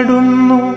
നടുന്നു.